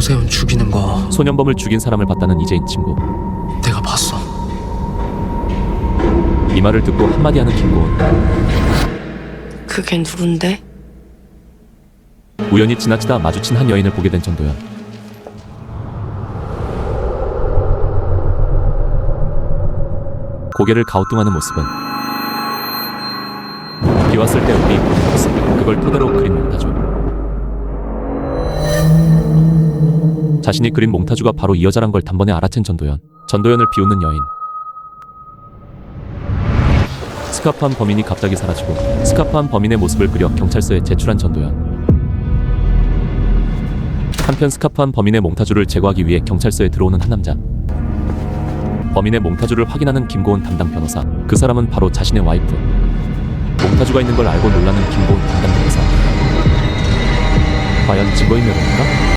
조세훈 죽이는 거 소년범을 죽인 사람을 봤다는 이재인 친구. 내가 봤어. 이 말을 듣고 한마디 하는 김고은. 그게 누군데? 우연히 지나치다 마주친 한 여인을 보게 된 전도연. 고개를 가우뚱하는 모습은 비왔을 때 우리 모습 그걸 토대로 그린 몽타주. 자신이 그린 몽타주가 바로 이 여자란 걸 단번에 알아챈 전도연. 전도연을 비웃는 여인. 스카프한 범인이 갑자기 사라지고 스카프한 범인의 모습을 그려 경찰서에 제출한 전도연. 한편 스카프한 범인의 몽타주를 제거하기 위해 경찰서에 들어오는 한 남자. 범인의 몽타주를 확인하는 김고은 담당 변호사. 그 사람은 바로 자신의 와이프. 몽타주가 있는 걸 알고 놀라는 김고은 담당 변호사. 과연 증거인멸입니까?